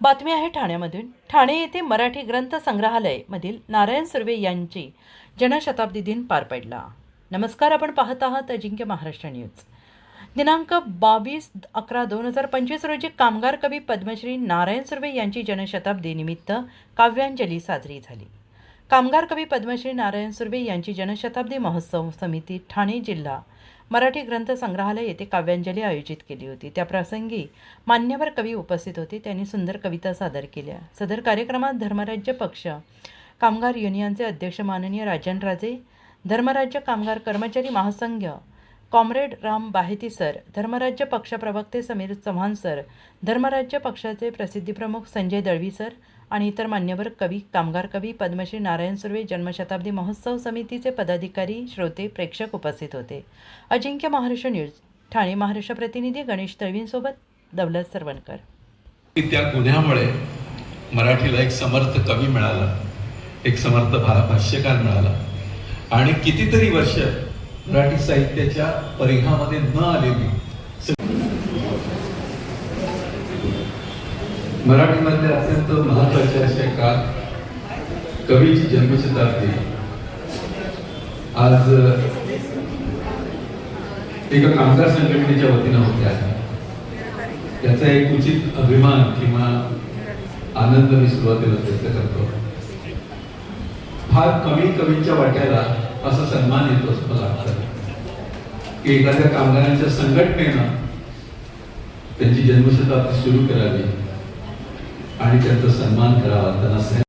बातमी आहे ठाण्यामधून. ठाणे येथे मराठी ग्रंथ संग्रहालय मधील नारायण सुर्वे यांची जनशताब्दी दिन पार पडला. नमस्कार आपण पाहत आहात अजिंक्य महाराष्ट्र न्यूज. दिनांक बावीस अकरा दोन हजार पंचवीस रोजी कामगार कवी पद्मश्री नारायण सुर्वे यांची जनशताब्दी निमित्त काव्यांजली साजरी झाली. कामगार कवी पद्मश्री नारायण सुर्वे यांची जनशताब्दी महोत्सव समिती ठाणे जिल्हा मराठी ग्रंथ संग्रहालय येथे काव्यांजली आयोजित केली होती. त्याप्रसंगी मान्यवर कवी उपस्थित होते. त्यांनी सुंदर कविता सादर केल्या. सदर कार्यक्रमात धर्मराज्य पक्ष कामगार युनियनचे अध्यक्ष माननीय राजनराजे धर्मराज्य कामगार कर्मचारी महासंघ कॉम्रेड राम बाहेती सर धर्मराज्य पक्ष प्रवक्ते समीर चव्हाण सर धर्मराज्य पक्षाचे प्रसिद्धीप्रमुख संजय दळवी सर आणि इतर मान्यवर कवी कामगार कवी पद्मश्री नारायण सुर्वे जन्मशताब्दी महोत्सव समितीचे पदाधिकारी श्रोते प्रेक्षक उपस्थित होते. अजिंक्य महाराष्ट्र न्यूज ठाणे महाराष्ट्र प्रतिनिधी गणेश दळवींसोबत दौलत सरवणकर. त्या गुन्ह्यामुळे मराठीला एक समर्थ कवी मिळाला एक समर्थ भा भाष्यकार मिळाला. आणि कितीतरी वर्ष मराठी साहित्याच्या परिघामध्ये न आलेली. मराठीमधल्या अत्यंत महत्त्वाच्या अशा काळ कवीची जन्मशताब्दी. आज एका कामगार संघटनेच्या वतीनं होते त्याचा एक उचित अभिमान किंवा आनंद मी सुरुवातीला व्यक्त करतो. फार कमी कवींच्या वाट्याला असा सन्मान येतो असं मला वाटतं. की एखाद्या कामगारांच्या संघटनेनं त्यांची जन्मशताब्दी सुरू करावी आणि त्यांचा सन्मान करावा त्यांना